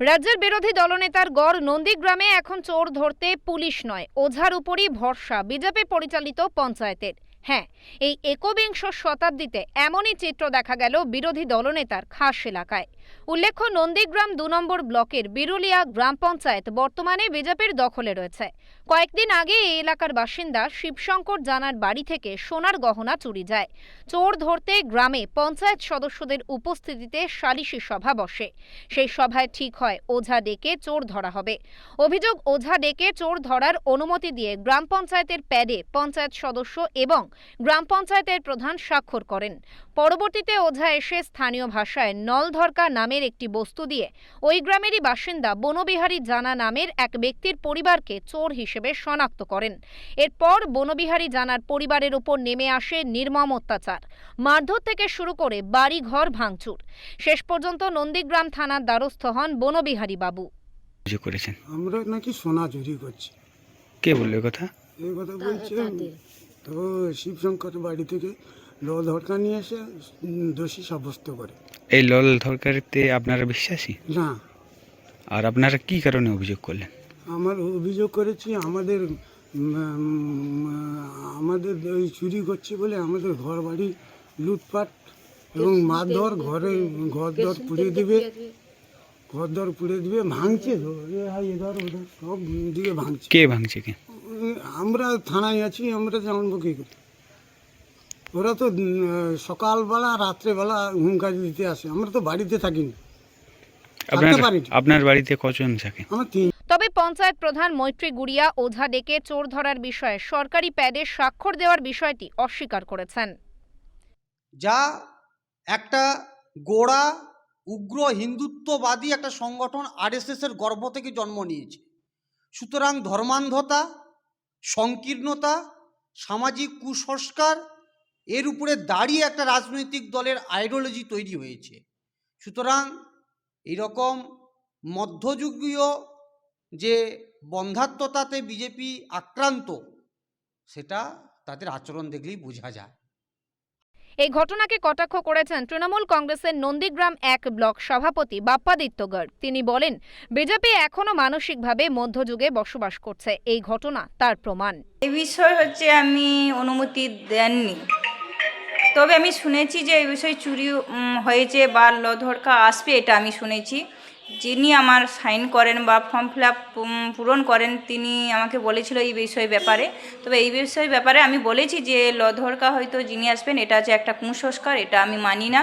রাজ্যের বিরোধী দলনেতার গড় নন্দীগ্রামে এখন চোর ধরতে পুলিশ নয়, ওঝার উপরই ভরসা, বিজেপি পরিচালিত পঞ্চায়েতের। হ্যাঁ এই একবিংশ শতাব্দীতে এমনই চিত্র দেখা গেল বিরোধী দলনেতার খাস এলাকায়। উল্লেখ্য, নন্দীগ্রাম দু নম্বর ব্লকের বিরুলিয়া গ্রাম পঞ্চায়েত বর্তমানে বিজেপির দখলে রয়েছে। কয়েকদিন আগে এই এলাকার বাসিন্দা শিবশঙ্কর জানার বাড়ি থেকে সোনার গহনা চুরি যায়। চোর ধরতে গ্রামে পঞ্চায়েত সদস্যদের উপস্থিতিতে সালিশি সভা বসে। সেই সভায় ঠিক হয়, ওঝা ডেকে চোর ধরা হবে। অভিযোগ, ওঝা ডেকে চোর ধরার অনুমতি দিয়ে গ্রাম পঞ্চায়েতের প্যাডে পঞ্চায়েত সদস্য এবং গ্রাম পঞ্চায়েতের প্রধান স্বাক্ষর করেন। পরবর্তীতে ওঝা এসে স্থানীয় ভাষায় নলধরকা নামের একটি বস্তু দিয়ে ওই গ্রামেরই বাসিন্দা বনবিহারী জানা নামের এক ব্যক্তির পরিবারকে চোর হিসেবে শনাক্ত করেন। এরপর বনবিহারী জানার পরিবারের উপর নেমে আসে নির্মম অত্যাচার। মারধর থেকে শুরু করে বাড়ি ঘর ভাঙচুর। শেষ পর্যন্ত নন্দীগ্রাম থানার দ্বারস্থ হন বনবিহারী বাবু। অভিযোগ করেছেন? আমরা নাকি সোনা চুরি করছি। কে বলল কথা? এই কথা বলছে তো শিবশঙ্কর বাড়ি থেকে ল ধরকা নিয়ে এসে দোষী সাব্যস্ত করে। এই লল ধরকারিতে আপনারা বিশ্বাসী? না। আর আপনারা কি কারণে অভিযোগ করলেন? আমার অভিযোগ করেছি আমাদের আমাদের ওই চুরি করছে বলে আমাদের ঘর বাড়ি লুটপাট এবং মারধর ঘরে ঘর দর পুড়িয়ে দিবে। ঘর দর পুড়িয়ে দিবে ভাঙছে সব দিকে ভাঙছে। কে ভাঙছে কে? আমরা থানায় আছি আমরা জানব কি করে? ওরা তো সকালবেলা রাত্রেবেলা হুঙ্কারি দিতে আসে। আমরা তো বাড়িতে থাকি না আপনার আপনার বাড়িতে কজন থাকে? আমার তিন তবে পঞ্চায়েত প্রধান মৈত্রী গুড়িয়া ওঝা ডেকে চোর ধরার বিষয়ে সরকারি প্যাডে স্বাক্ষর দেওয়ার বিষয়টি অস্বীকার করেছেন। যা একটা গোড়া উগ্র হিন্দুত্ববাদী একটা সংগঠন আরএসএসের গর্ভ থেকে জন্ম নিয়েছে। সুতরাং ধর্মান্ধতা সংকীর্ণতা, সামাজিক কুসংস্কার, এর উপরে দাঁড়িয়ে একটা রাজনৈতিক দলের আইডিওলজি তৈরি হয়েছে। সুতরাং এরকম মধ্যযুগীয় যে বন্ধাত্মতাতে বিজেপি আক্রান্ত, সেটা তাদের আচরণ দেখলেই বোঝা যায়। এই ঘটনাকে কটাক্ষ করেছেন তৃণমূল কংগ্রেসের নন্দীগ্রাম এক ব্লক সভাপতি বাপ্পাদিত্য গড়। তিনি বলেন, বিজেপি এখনও মানসিকভাবে মধ্যযুগে বসবাস করছে। এই ঘটনা তার প্রমাণ। এই বিষয় হচ্ছে আমি অনুমতি দেননি। তবে আমি শুনেছি যে এই বিষয়ে চুরি হয়েছে বা লধরকা আসবে এটা আমি শুনেছি। যিনি আমার সাইন করেন বা ফর্ম ফিল পূরণ করেন, তিনি আমাকে বলেছিল এই বিষয় ব্যাপারে। তবে এই বিষয় ব্যাপারে আমি বলেছি যে লধরকা হয়তো যিনি আসবেন, এটা হচ্ছে একটা কুসংস্কার, এটা আমি মানি না।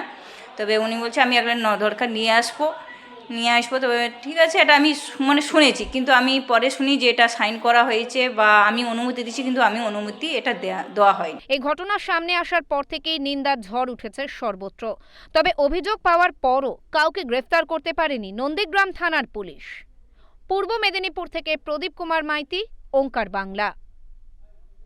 তবে উনি বলছে, আমি একটা নধরকা নিয়ে আসব। নিয়ে আসব, তবে ঠিক আছে, এটা আমি মানে শুনেছি, কিন্তু আমি পরে শুনি যে এটা সাইন করা হয়েছে বা আমি অনুমতি দিচ্ছি, কিন্তু আমি অনুমতি এটা দেওয়া হয়নি। এই ঘটনার সামনে আসার পর থেকেই নিন্দার ঝড় উঠেছে সর্বত্র। তবে অভিযোগ পাওয়ার পরও কাউকে গ্রেফতার করতে পারেনি নন্দীগ্রাম থানার পুলিশ। পূর্ব মেদিনীপুর থেকে প্রদীপ কুমার মাইতি, ওঙ্কার বাংলা।